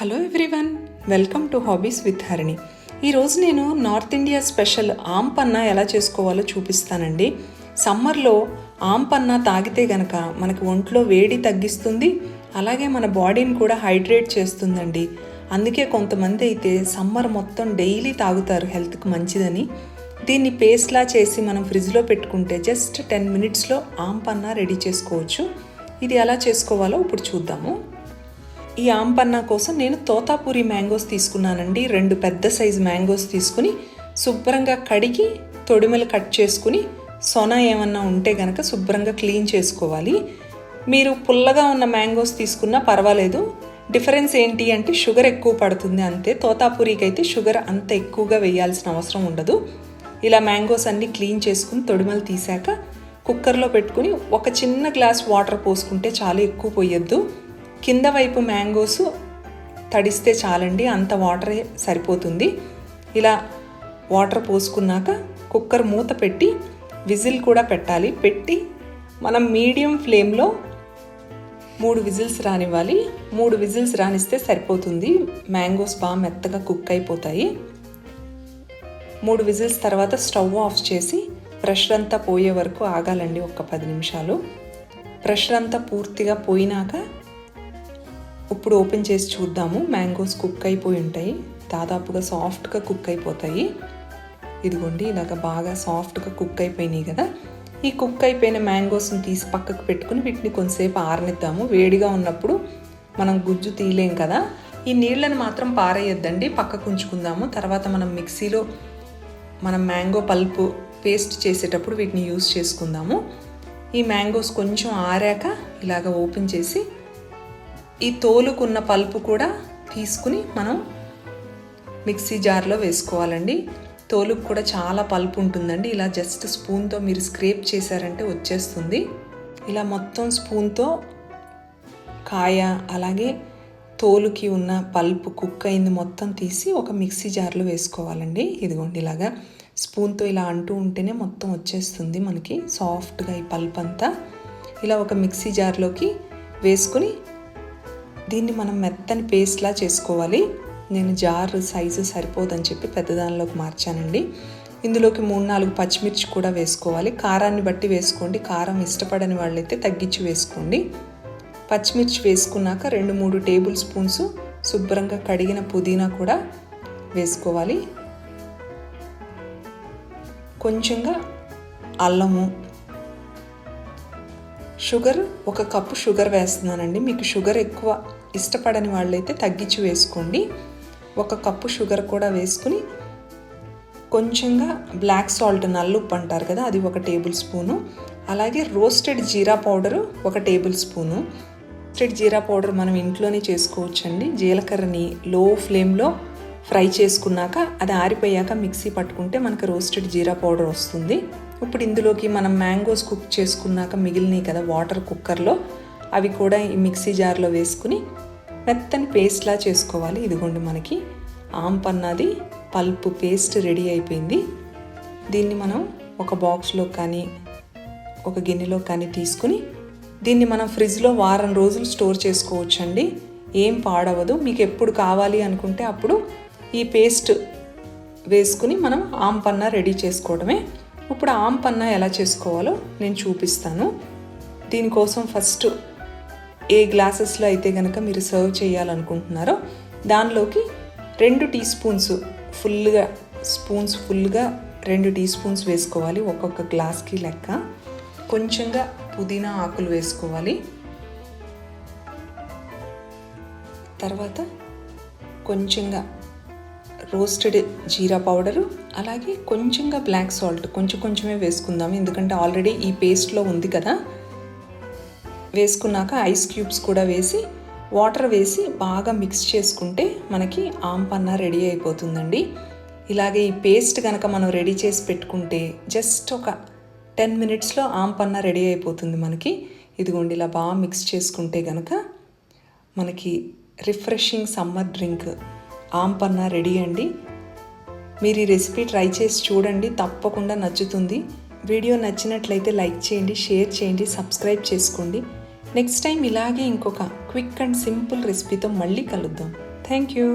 Hello everyone welcome to hobbies with Harini ఈరోజు నేను north India special aam panna ఎలా చేసుకోవాలో చూపిస్తానండి. సమ్మర్లో ఆమ్ పన్నా తాగితే గనక మనకి ఒంట్లో వేడి తగ్గిస్తుంది అలాగే మన బాడీని కూడా హైడ్రేట్ చేస్తుందండి. అందుకే కొంతమంది అయితే సమ్మర్ మొత్తం డైలీ తాగుతారు హెల్త్కి మంచిదని. దీన్ని పేస్ట్లా చేసి మనం ఫ్రిడ్జ్లో పెట్టుకుంటే జస్ట్ టెన్ మినిట్స్లో ఆమ్ పన్నా రెడీ చేసుకోవచ్చు. ఇది ఎలా చేసుకోవాలో ఇప్పుడు చూద్దాము. ఈ ఆంపన్నా కోసం నేను తోతాపూరి మ్యాంగోస్ తీసుకున్నానండి. రెండు పెద్ద సైజు మ్యాంగోస్ తీసుకుని శుభ్రంగా కడిగి తొడిమలు కట్ చేసుకుని సొన ఏమన్నా ఉంటే గనక శుభ్రంగా క్లీన్ చేసుకోవాలి. మీరు పుల్లగా ఉన్న మ్యాంగోస్ తీసుకున్నా పర్వాలేదు. డిఫరెన్స్ ఏంటి అంటే షుగర్ ఎక్కువ పడుతుంది అంతే. తోతాపూరికి అయితే షుగర్ అంత ఎక్కువగా వేయాల్సిన అవసరం ఉండదు. ఇలా మ్యాంగోస్ అన్నీ క్లీన్ చేసుకుని తొడిమలు తీసాక కుక్కర్లో పెట్టుకుని ఒక చిన్న గ్లాస్ వాటర్ పోసుకుంటే చాలా ఎక్కువ పోయొద్దు. కింద వైపు మ్యాంగోస్ తడిస్తే చాలండి అంత వాటరే సరిపోతుంది. ఇలా వాటర్ పోసుకున్నాక కుక్కర్ మూత పెట్టి విజిల్ కూడా పెట్టాలి. పెట్టి మనం మీడియం ఫ్లేమ్లో మూడు విజిల్స్ రానివ్వాలి. మూడు విజిల్స్ రానిస్తే సరిపోతుంది. మ్యాంగోస్ బాగా మెత్తగా కుక్ అయిపోతాయి. మూడు విజిల్స్ తర్వాత స్టవ్ ఆఫ్ చేసి ప్రెషర్ అంతా పోయే వరకు ఆగాలండి ఒక పది నిమిషాలు. ప్రెషర్ అంతా పూర్తిగా పోయినాక ఇప్పుడు ఓపెన్ చేసి చూద్దాము. మ్యాంగోస్ కుక్ అయిపోయి ఉంటాయి. దాదాపుగా సాఫ్ట్గా కుక్ అయిపోతాయి. ఇదిగోండి ఇలాగ బాగా సాఫ్ట్గా కుక్ అయిపోయినాయి కదా. ఈ కుక్ అయిపోయిన మ్యాంగోస్ని తీసి పక్కకు పెట్టుకుని వీటిని కొంతసేపు ఆరనిద్దాము. వేడిగా ఉన్నప్పుడు మనం గుజ్జు తీయలేం కదా. ఈ నీళ్ళని మాత్రం పారేయొద్దండి. పక్కకు ఉంచుకుందాము. తర్వాత మనం మిక్సీలో మనం మ్యాంగో పల్పు పేస్ట్ చేసేటప్పుడు వీటిని యూస్ చేసుకుందాము. ఈ మ్యాంగోస్ కొంచెం ఆరాక ఇలాగ ఓపెన్ చేసి ఈ తోలుకున్న పల్పు కూడా తీసుకుని మనం మిక్సీ జార్లో వేసుకోవాలండి. తోలుకు కూడా చాలా పల్పు ఉంటుందండి. ఇలా జస్ట్ స్పూన్తో మీరు స్క్రేప్ చేశారంటే వచ్చేస్తుంది. ఇలా మొత్తం స్పూన్తో కాయ అలాగే తోలుకి ఉన్న పల్పు కుక్ అయింది మొత్తం తీసి ఒక మిక్సీ జార్లో వేసుకోవాలండి. ఇదిగోండి ఇలాగా స్పూన్తో ఇలా అంటూ ఉంటేనే మొత్తం వచ్చేస్తుంది మనకి సాఫ్ట్గా ఈ పల్ప్ అంతా ఇలా ఒక మిక్సీ జార్లోకి వేసుకుని దీన్ని మనం మెత్తని పేస్ట్లా చేసుకోవాలి. నేను జార్ సైజు సరిపోదని చెప్పి పెద్దదానిలోకి మార్చానండి. ఇందులోకి మూడు నాలుగు పచ్చిమిర్చి కూడా వేసుకోవాలి. కారాన్ని బట్టి వేసుకోండి. కారం ఇష్టపడని వాళ్ళైతే తగ్గించి వేసుకోండి. పచ్చిమిర్చి వేసుకున్నాక రెండు మూడు టేబుల్ స్పూన్స్ శుభ్రంగా కడిగిన పుదీనా కూడా వేసుకోవాలి. కొంచెంగా అల్లము షుగర్ ఒక కప్పు షుగర్ వేస్తున్నానండి. మీకు షుగర్ ఎక్కువ ఇష్టపడని వాళ్ళైతే తగ్గించి వేసుకోండి. ఒక కప్పు షుగర్ కూడా వేసుకుని కొంచెంగా బ్లాక్ సాల్ట్ నల్లుప్పు అంటారు కదా అది ఒక టేబుల్ స్పూను. అలాగే రోస్టెడ్ జీరా పౌడరు ఒక tablespoon. Roasted jeera powder మనం ఇంట్లోనే చేసుకోవచ్చండి. జీలకర్రని లో ఫ్లేమ్లో ఫ్రై చేసుకున్నాక అది ఆరిపోయాక మిక్సీ పట్టుకుంటే మనకు రోస్టెడ్ జీరా పౌడర్ వస్తుంది. ఇప్పుడు ఇందులోకి మనం మ్యాంగోస్ కుక్ చేసుకున్నాక మిగిలినాయి కదా వాటర్ కుక్కర్లో. అవి కూడా ఈ మిక్సీ జార్లో వేసుకుని మెత్తని పేస్ట్లా చేసుకోవాలి. ఇదిగోండి మనకి ఆంపన్నది పల్పు పేస్ట్ రెడీ అయిపోయింది. దీన్ని మనం ఒక బాక్స్లో కానీ ఒక గిన్నెలో కానీ తీసుకుని దీన్ని మనం ఫ్రిడ్జ్లో వారం రోజులు స్టోర్ చేసుకోవచ్చండి. ఏం పాడవదు. మీకు ఎప్పుడు కావాలి అనుకుంటే అప్పుడు ఈ పేస్ట్ వేసుకుని మనం ఆంపన్న రెడీ చేసుకోవడమే. ఇప్పుడు ఆమ్ పన్నా ఎలా చేసుకోవాలో నేను చూపిస్తాను. దీనికోసం ఫస్ట్ ఏ గ్లాసెస్లో అయితే కనుక మీరు సర్వ్ చేయాలనుకుంటున్నారో దానిలోకి రెండు టీ స్పూన్స్ ఫుల్గా స్పూన్స్ ఫుల్గా రెండు టీ స్పూన్స్ వేసుకోవాలి ఒక్కొక్క గ్లాస్కి లెక్క. కొంచెంగా పుదీనా ఆకులు వేసుకోవాలి. తర్వాత కొంచెంగా రోస్టెడ్ జీరా పౌడరు అలాగే కొంచెంగా బ్లాక్ సాల్ట్ కొంచెం కొంచెమే వేసుకుందాం ఎందుకంటే ఆల్రెడీ ఈ పేస్ట్లో ఉంది కదా. వేసుకున్నాక ఐస్ క్యూబ్స్ కూడా వేసి వాటర్ వేసి బాగా మిక్స్ చేసుకుంటే మనకి ఆంపన్న రెడీ అయిపోతుందండి. ఇలాగే ఈ పేస్ట్ కనుక మనం రెడీ చేసి పెట్టుకుంటే జస్ట్ ఒక టెన్ మినిట్స్లో ఆంపన్న రెడీ అయిపోతుంది మనకి. ఇదిగోండి ఇలా బాగా మిక్స్ చేసుకుంటే కనుక మనకి refreshing summer drink aam panna ready అండి. మీరు ఈ రెసిపీ ట్రై చేసి చూడండి తప్పకుండా నచ్చుతుంది. వీడియో నచ్చినట్లయితే లైక్ చేయండి షేర్ చేయండి సబ్స్క్రైబ్ చేసుకోండి. నెక్స్ట్ టైం ఇలాగే ఇంకొక క్విక్ అండ్ సింపుల్ రెసిపీతో మళ్ళీ కలుద్దాం. Thank you